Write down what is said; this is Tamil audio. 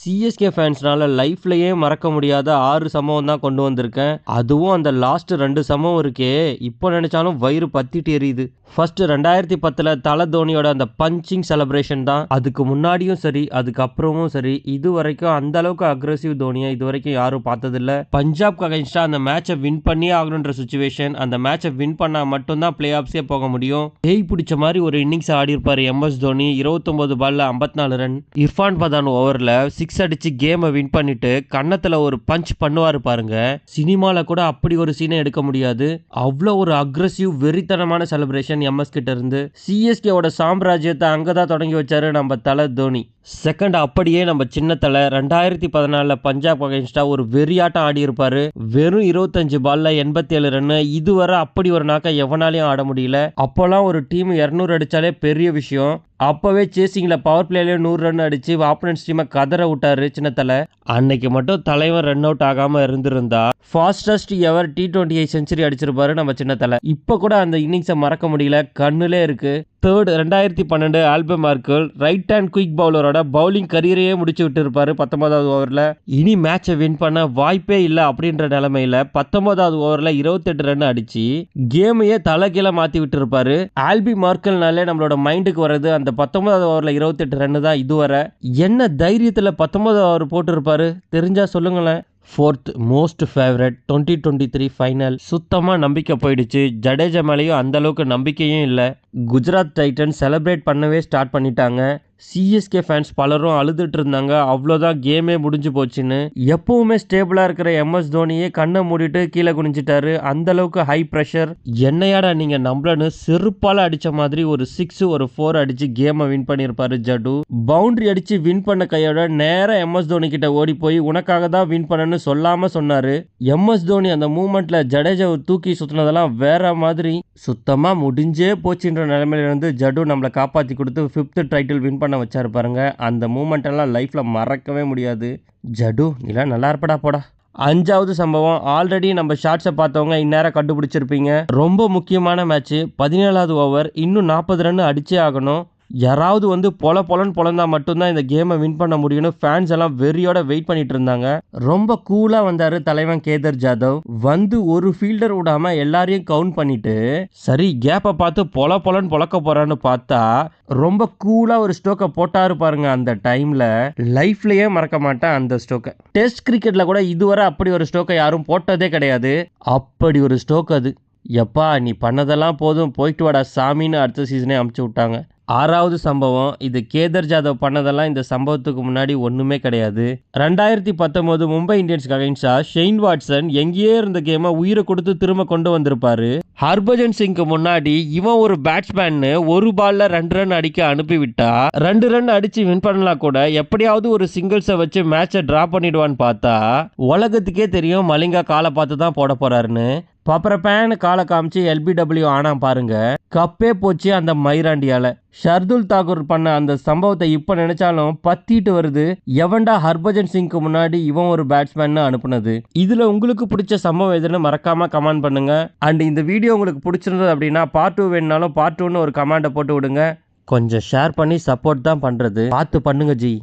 சிஎஸ்கே ஃபேன்ஸ்னால லைஃப்லயே மறக்க முடியாத ஆறு சம்பவம் தான் கொண்டு வந்திருக்கேன். அதுவும் அந்த லாஸ்ட் ரெண்டு சம்பவம் இருக்கே. இப்போ நினைச்சாலும் வயிறு பத்திட்டு எரியுது. ஃபர்ஸ்ட் ரெண்டாயிரத்தி பத்தில் தலை தோனியோட அந்த பஞ்சிங் செலப்ரேஷன் தான். அதுக்கு முன்னாடியும் சரி அதுக்கப்புறமும் சரி இது வரைக்கும் அந்த அளவுக்கு அக்ரஸிவ் தோனியை இது வரைக்கும் யாரும் பார்த்ததில்ல. பஞ்சாப் அகைன்ஸ்டா அந்த மேட்சை வின் பண்ணியே ஆகணுன்ற சுச்சுவேஷன் அந்த மேட்சை வின் பண்ணால் மட்டும்தான் பிளே ஆஃப்ஸே போக முடியும். ஜெய் பிடிச்ச மாதிரி ஒரு இன்னிங்ஸ் ஆடி இருப்பாரு எம்எஸ் தோனி. இருபத்தொம்போது பால்ல ஐம்பத்தி நாலு ரன் இர்ஃபான் பதான் ஓவரில் சிக்ஸ் அடிச்சு கேமை வின் பண்ணிட்டு கன்னத்தில் ஒரு பஞ்ச் பண்ணுவார் பாருங்க. சினிமாவில் கூட அப்படி ஒரு சீனை எடுக்க முடியாது. அவ்வளோ ஒரு அக்ரஸிவ் வெறித்தனமான செலிப்ரேஷன் எம்எஸ் கிட்ட இருந்து சிஎஸ்கேவோட சாம்ராஜ்யத்தை அங்கே தான் தொடங்கி வச்சாரு நம்ம தலை தோனி. செகண்ட் அப்படியே நம்ம சின்னத்தில் ரெண்டாயிரத்தி பதினாலில் பஞ்சாப் அகைன்ஸ்டா ஒரு வெறியாட்டம் ஆடி இருப்பார் வெறும் இருபத்தஞ்சு பாலில் எண்பத்தேழு ரன்னு. இதுவரை அப்படி ஒரு நாக்கா எவனாலையும் ஆட முடியல. அப்போல்லாம் ஒரு டீம் இரநூறு அடித்தாலே பெரிய விஷயம். அப்போவே சேசிங்கில் பவர் பிளேலேயே நூறு ரன் அடிச்சு ஆப்பனன்ஸ் டீமை கதற விட்டாரு சின்னத்தலை. அன்னைக்கு மட்டும் தலைவன் ரன் அவுட் ஆகாமல் இருந்திருந்தா fastest ever T twenty eight century அடிச்சிருப்பாரு நம்ம சின்னத்தலை. இப்போ கூட அந்த இன்னிங்ஸை மறக்க முடியல. கண்ணுலே இருக்குது தேர்ட் ரெண்டாயிரத்தி பன்னெண்டு Albie Morkel right hand quick பவுலரோட bowling கரியரையே முடிச்சு விட்டு இருப்பாரு பத்தொன்பதாவது ஓவரில் இனி மேட்சை வின் பண்ண வாய்ப்பே இல்லை அப்படின்ற நிலைமையில பத்தொன்பதாவது ஓவரில் இருபத்தெட்டு ரன் அடிச்சு கேமையே தலைகீழ மாற்றி விட்டு இருப்பாரு ஆல்பி மார்க்கல்னாலே நம்மளோட மைண்டுக்கு வர்றது அந்த பத்தொன்பதாவது ஓவரில் இருபத்தெட்டு ரன்னு தான் இதுவரை. என்ன தைரியத்தில் பத்தொன்பதாவது ஓவர் போட்டிருப்பாரு? தெரிஞ்சா சொல்லுங்களேன். Fourth most favourite twenty twenty three final சுத்தமாக நம்பிக்கை போயிடுச்சு. ஜடேஜா மேலேயும் அந்த அளவுக்கு நம்பிக்கையும் இல்லை. குஜராத் டைட்டன் செலிப்ரேட் பண்ணவே ஸ்டார்ட் பண்ணிட்டாங்க. சிஎஸ்கே ஃபேன்ஸ் பலரும் அழுதுட்டு இருந்தாங்க. அவ்வளோதான் கேமே முடிஞ்சு போச்சுன்னு. எப்பவுமே ஸ்டேபிளாக இருக்கிற எம்எஸ் தோனியே கண்ணை மூடிட்டு கீழே குனிஞ்சிட்டாரு. அந்த அளவுக்கு ஹை ப்ரெஷர் என்னையாடா நீங்கள் நம்மளன்னு செருப்பால் அடித்த மாதிரி ஒரு சிக்ஸ் ஒரு ஃபோர் அடிச்சு கேமை வின் பண்ணியிருப்பாரு ஜடு பவுண்டரி அடிச்சு வின் பண்ண கையோட நேராக எம்எஸ் தோனி கிட்ட ஓடி போய் உனக்காக தான் வின் பண்ணன்னு சொல்லாம சொன்னாரு. எம்எஸ் தோனி அந்த மூமெண்ட்ல ஜடேஜாவை தூக்கி சுத்தினதெல்லாம் வேற மாதிரி சுத்தமா முடிஞ்சே போச்சுன்ற நிலைமையில இருந்து ஜடு நம்மளை காப்பாத்தி கொடுத்து ஃபிஃப்த் டைட்டில் வின் பண்ண வச்சார் பாருங்க. அந்த மூமெண்ட் எல்லாம் லைஃப்ல மறக்கவே முடியாது. ஜடு நீலாம் நல்லா இருப்படா போடா. அஞ்சாவது சம்பவம் ஆல்ரெடி நம்ம ஷார்ட்ஸை பார்த்தவங்க இந்நேரம் கண்டுபிடிச்சிருப்பீங்க. ரொம்ப முக்கியமான மேட்ச் பதினேழாவது ஓவர் இன்னும் நாற்பது ரன் அடிச்சே ஆகணும். யாராவது வந்து பொல பொலன்னு பொலந்தா மட்டும்தான் இந்த கேமை வின் பண்ண முடியும்னு ஃபேன்ஸ் எல்லாம் வெறியோட வெயிட் பண்ணிட்டு இருந்தாங்க. ரொம்ப கூலாக வந்தாரு தலைவன் கேதர் ஜாதவ். வந்து ஒரு ஃபீல்டர் விடாம எல்லாரையும் கவுண்ட் பண்ணிட்டு சரி கேப்பை பார்த்து பொல பொலன்னு பொழக்க போறான்னு பார்த்தா ரொம்ப கூலா ஒரு ஸ்டோக்கை போட்டாரு பாருங்க அந்த டைம்ல லைஃப்லயே மறக்க மாட்டேன் அந்த ஸ்டோக்கை டெஸ்ட் கிரிக்கெட்ல கூட இதுவரை அப்படி ஒரு ஸ்டோக்கை யாரும் போட்டதே கிடையாது. அப்படி ஒரு ஸ்டோக் அது. எப்பா நீ பண்ணதெல்லாம் போதும் போயிட்டு வாடா சாமின்னு அடுத்த சீசனே அமுச்சு விட்டாங்க. ஆறாவது சம்பவம் இது கேதர் ஜாதவ் பண்ணதெல்லாம் இந்த சம்பவத்துக்கு முன்னாடி ஒன்றுமே கிடையாது. ரெண்டாயிரத்தி பத்தொம்போது மும்பை இந்தியன்ஸ்க்கு அகைன்ஸ்டா ஷெயின் வாட்சன் எங்கேயே இருந்த கேமை உயிரை கொடுத்து திரும்ப கொண்டு வந்திருப்பாரு. ஹர்பஜன் சிங்க்கு முன்னாடி இவன் ஒரு பேட்ஸ்மேன்னு ஒரு பால்ல ரெண்டு ரன் அடிக்க அனுப்பிவிட்டா. ரெண்டு ரன் அடிச்சு வின் பண்ணலாம் கூட எப்படியாவது ஒரு சிங்கிள்ஸை வச்சு மேட்சை டிரா பண்ணிடுவான்னு பார்த்தா. உலகத்துக்கே தெரியும் மலிங்கா காலை பார்த்து தான் போட போறாருன்னு. பப்பரப்பேன்னு காலை காமிச்சு எல்பிடபிள்யூ ஆனா பாருங்க. கப்பே போச்சு அந்த மைராண்டியால ஷர்துல் தாகூர் பண்ண அந்த சம்பவத்தை இப்போ நினைச்சாலும் பத்திட்டு வருது. எவன்டா ஹர்பஜன் சிங்க்கு முன்னாடி இவன் ஒரு பேட்ஸ்மேன் அனுப்புனது. இதுல உங்களுக்கு பிடிச்ச சம்பவம் எதுன்னு மறக்காம கமெண்ட் பண்ணுங்க. அண்ட் இந்த வீடியோ உங்களுக்கு பிடிச்சிருந்தது அப்படின்னா பார்ட் டூ வேணுனாலும் பார்ட் டூன்னு ஒரு கமெண்டை போட்டு விடுங்க. கொஞ்சம் ஷேர் பண்ணி சப்போர்ட் தான் பண்றது. பார்த்து பண்ணுங்க ஜி.